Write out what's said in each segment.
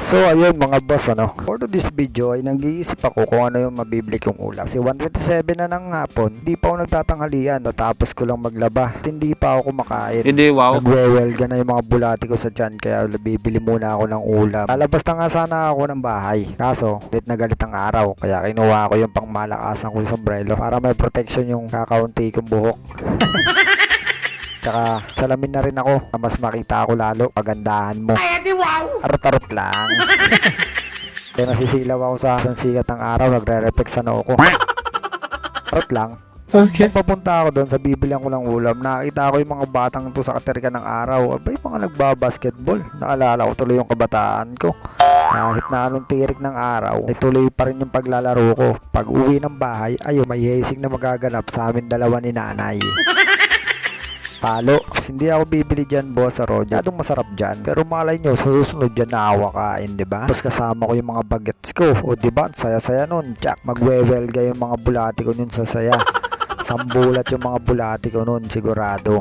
So ayun mga boss ano, for this video ay nag-iisip ako kung ano yung mabibili kong ulam. Kasi 127 na ng hapon, di pa ako nagtatanghalian, natapos ko lang maglaba. At hindi pa ako kumakain. Hindi, wow. Nagwewelga na yung mga bulati ko sa tiyan kaya bibili muna ako ng ulam. Lalabas na nga sana ako ng bahay. Kaso, galit na galit ang araw. Kaya kinuha ko yung pangmalakasan kong sombrero para may protection yung kakaunti kong buhok. Tsaka salamin na rin ako na mas makita ako lalo pagandahan mo. Arot-arot lang. Kaya nasisilaw ako sa isang sikat ng araw, nagre-reflect sa noo ko. Arot lang. Okay. Papunta ako doon sa bibilihan ko ng ulam, nakita ko yung mga batang to sa katerika ng araw. Abay, mga nagbabasketball. Naalala ko tuloy yung kabataan ko. Kahit na anong tirik ng araw, ay tuloy pa rin yung paglalaro ko. Pag uwi ng bahay, ayun, may hesing na magaganap sa amin dalawa ni nanay. Palo, hindi ako bibili dyan boss sa road. Yadong masarap dyan. Pero malay nyo, sa susunod dyan na awa kain, di ba? Tapos kasama ko yung mga bagets ko. O di ba? Saya-saya nun. Jack, magwewelga yung mga bulati ko nun sa saya. Sambulat yung mga bulati ko nun, sigurado.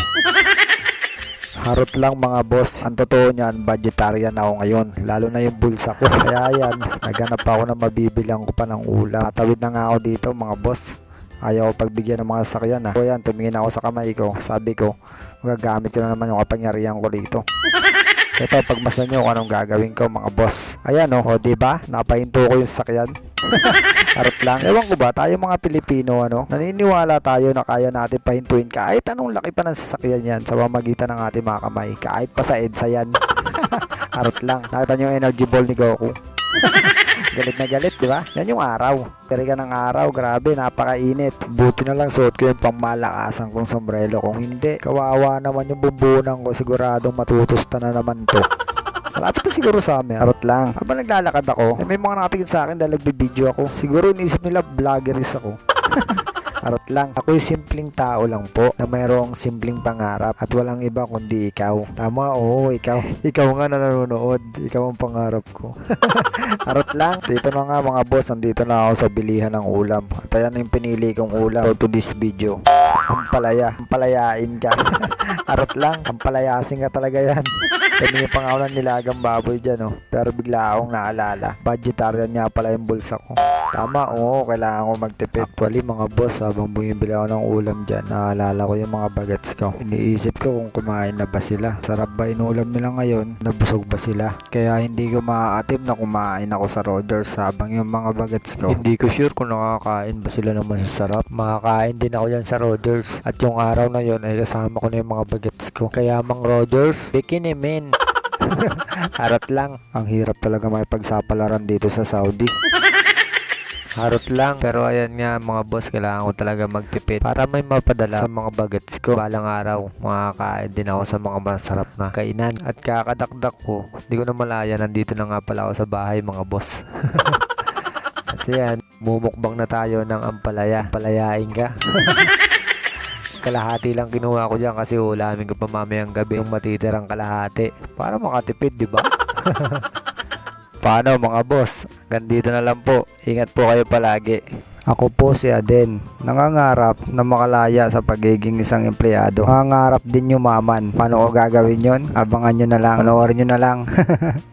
Harot lang mga boss. Ang totoo niyan, vegetarian ako ngayon. Lalo na yung bulsa ko. Kaya yan, naghanap ako na mabibilang ko pa ng ulam. Tatawid na nga ako dito mga boss. Ayaw ko pagbigyan ng mga sakyan ha. So yan, tumingin ako sa kamay ko. Sabi ko, magagamit ko na naman yung kapangyarihan ko dito. Ito, pagmasdan nyo kung anong gagawin ko mga boss. Ayan o, oh, di ba? Napahinto ko yung sakyan. Harot lang. Ewan ko ba, tayo mga Pilipino, ano, naniniwala tayo na kaya natin pahintuin kahit anong laki pa ng sasakyan yan sa pamagitan ng ating mga kamay. Kahit pa sa EDSA yan. Harot lang. Nakita nyo yung energy ball ni Goku. Galit na galit, di ba? Yan yung araw. Pero ka ng araw, grabe, napakainit. Buti na lang suot ko yung pangmalakasan kong sombrero. Kung hindi, kawawa naman yung bumbunan ko. Siguradong matutusta na naman to. Malapit na siguro sa amin. Harot lang. Habang naglalakad ako, eh, may mga nakatingin sa akin dahil nagbibideo ako. Siguro inisip nila vloggeris ako. Harot lang. Ako yung simpleng tao lang po na mayroong simpleng pangarap at walang iba kundi ikaw. Tama, oo, ikaw. Ikaw nga na nanonood. Ikaw ang pangarap ko. Harot lang. Dito na nga mga boss, nandito na ako sa bilihan ng ulam. At ayan yung pinili kong ulam for to this video. Ampalaya. Ampalayain ka. Harot lang. Ampalayasin ka talaga yan. Tumingin pa nga ako ng nilagang baboy dyan, oh. Pero bigla akong naalala. Vegetarian nga pala yung bulsa ko. Tama, oo, kailangan ko magtipid. Actually, mga boss, habang bumibili ako ng ulam dyan, naalala ko yung mga bagets ko. Iniisip ko kung kumain na ba sila. Sarap ba inulam nila ngayon? Nabusog ba sila? Kaya hindi ko maaatim na kumain ako sa Rodgers habang yung mga bagets ko. Hindi ko sure kung nakakain ba sila naman sa sarap. Makakain din ako dyan sa Rodgers. At yung araw na yun ay kasama ko na yung mga bagets ko. Kaya mang Rodgers, bikini men. Harot lang. Ang hirap talaga may pagsapalaran dito sa Saudi. Harot lang. Pero ayan nga mga boss, kailangan ko talaga magtipid para may mapadala sa mga bagets ko. Balang araw, makakain din ako sa mga masarap na kainan. At kakadakdak ko, di ko na malaya, nandito na nga pala ako sa bahay mga boss. At yan, mumukbang na tayo ng ampalaya. Palayain ka. kalahati lang kinuha ko dyan kasi ulamin ko pa mamayang gabi yung matitirang kalahati para makatipid, di ba? Paano mga boss? Gandito na lang po. Ingat po kayo palagi. Ako po si Aden. Nangangarap na makalaya sa pagiging isang empleyado. Nangangarap din yumaman. Paano ko gagawin yon? Abangan nyo na lang. Panoorin nyo na lang.